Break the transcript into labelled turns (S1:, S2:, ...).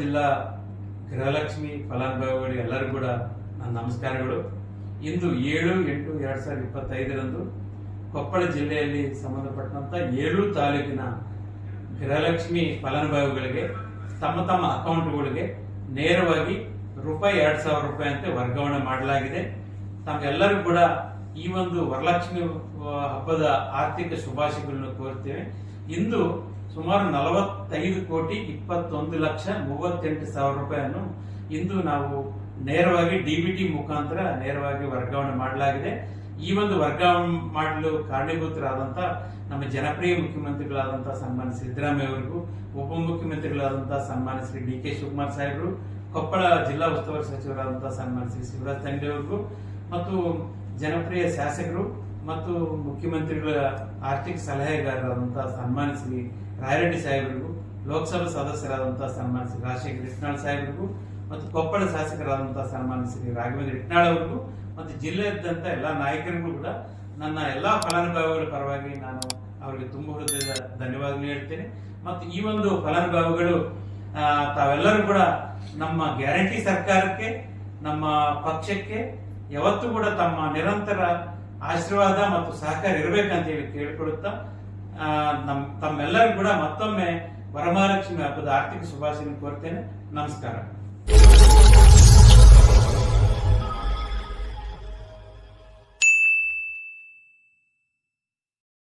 S1: ಜಿಲ್ಲಾ ಗೃಹಲಕ್ಷ್ಮಿ ಫಲಾನುಭವಿಗಳು ಎಲ್ಲರಿಗೂ ಕೂಡ ನನ್ನ ನಮಸ್ಕಾರಗಳು. ಇಂದು ಏಳು ಎಂಟು ಎರಡ್ ಸಾವಿರದ ಇಪ್ಪತ್ತೈದರಂದು ಕೊಪ್ಪಳ ಜಿಲ್ಲೆಯಲ್ಲಿ ಸಂಬಂಧಪಟ್ಟಂತ ಏಳು ತಾಲೂಕಿನ ಗೃಹಲಕ್ಷ್ಮಿ ಫಲಾನುಭವಿಗಳಿಗೆ, ತಮ್ಮ ತಮ್ಮ ಅಕೌಂಟ್ಗಳಿಗೆ ನೇರವಾಗಿ ರೂಪಾಯಿ ಎರಡ್ ಸಾವಿರ ರೂಪಾಯಿ ಅಂತ ವರ್ಗಾವಣೆ ಮಾಡಲಾಗಿದೆ. ತಮಗೆಲ್ಲರಿಗೂ ಕೂಡ ಈ ಒಂದು ವರಲಕ್ಷ್ಮಿ ಹಬ್ಬದ ಆರ್ಥಿಕ ಶುಭಾಶಯಗಳನ್ನು ಕೋರ್ತೇವೆ ಇಂದು ಸುಮಾರು ನಲವತ್ತೈದು ಕೋಟಿ ಇಪ್ಪತ್ತೊಂದು ಲಕ್ಷ ಮೂವತ್ತೆಂಟು ಸಾವಿರ ರೂಪಾಯಿಯನ್ನು ಇಂದು ನಾವು ನೇರವಾಗಿ ಡಿಬಿಟಿ ಮುಖಾಂತರ ನೇರವಾಗಿ ವರ್ಗಾವಣೆ ಮಾಡಲಾಗಿದೆ. ಈ ಒಂದು ವರ್ಗಾವಣೆ ಮಾಡಲು ಕಾರಣೀಭೂತರಾದಂಥ ನಮ್ಮ ಜನಪ್ರಿಯ ಮುಖ್ಯಮಂತ್ರಿಗಳಾದಂತಹ ಸನ್ಮಾನ್ಯ ಸಿದ್ದರಾಮಯ್ಯ ಅವರಿಗೂ ಉಪಮುಖ್ಯಮಂತ್ರಿಗಳಾದಂತಹ ಸನ್ಮಾನ್ಯ ಶ್ರೀ ಡಿ ಕೆ ಶಿವಕುಮಾರ್ ಸಾಹೇಬರು, ಕೊಪ್ಪಳ ಜಿಲ್ಲಾ ಉಸ್ತುವಾರಿ ಸಚಿವರಾದಂತಹ ಸನ್ಮಾನ್ಯ ಶ್ರೀ ಶಿವರಾಜ್ ತಂಡೆ ಅವರಿಗೂ ಮತ್ತು ಜನಪ್ರಿಯ ಶಾಸಕರು ಮತ್ತು ಮುಖ್ಯಮಂತ್ರಿಗಳ ಆರ್ಥಿಕ ಸಲಹೆಗಾರರಾದಂತಹ ಸನ್ಮಾನ್ಯ ಶ್ರೀ ರಾಯರೆಡ್ಡಿ ಸಾಹೇಬರಿಗೂ ಲೋಕಸಭಾ ಸದಸ್ಯರಾದಂತಹ ಸನ್ಮಾನ ಶ್ರೀ ರಾಜಶೇಖರ್ ಇಟ್ನಾಳ್ ಸಾಹೇಬರಿಗೂ ಮತ್ತು ಕೊಪ್ಪಳ ಶಾಸಕರಾದಂತಹ ಸನ್ಮಾನ ಶ್ರೀ ರಾಘವೇಂದ್ರ ಇಟ್ನಾಳ್ ಅವರಿಗೂ ಮತ್ತು ಜಿಲ್ಲೆಯಾದ್ಯಂತ ಎಲ್ಲ ನಾಯಕರಿಗೂ ಕೂಡ ನನ್ನ ಎಲ್ಲ ಫಲಾನುಭವಿಗಳ ಪರವಾಗಿ ನಾನು ಅವರಿಗೆ ತುಂಬ ಹೃದಯದ ಧನ್ಯವಾದ ಹೇಳ್ತೇನೆ. ಮತ್ತು ಈ ಒಂದು ಫಲಾನುಭವಿಗಳು ತಾವೆಲ್ಲರೂ ಕೂಡ ನಮ್ಮ ಗ್ಯಾರಂಟಿ ಸರ್ಕಾರಕ್ಕೆ, ನಮ್ಮ ಪಕ್ಷಕ್ಕೆ ಯಾವತ್ತೂ ಕೂಡ ತಮ್ಮ ನಿರಂತರ ಆಶೀರ್ವಾದ ಮತ್ತು ಸಹಕಾರ ಇರಬೇಕಂತ ಹೇಳಿ ಕೇಳಿಕೊಳ್ಳುತ್ತಾ ನಮ್ ತಮ್ಮೆಲ್ಲರಿಗೂ ಕೂಡ ಮತ್ತೊಮ್ಮೆ ವರಮಹಾಲಕ್ಷ್ಮಿ ಹಬ್ಬದ ಆರ್ಥಿಕ ಶುಭಾಶಯ ಕೋರ್ತೇನೆ. ನಮಸ್ಕಾರ.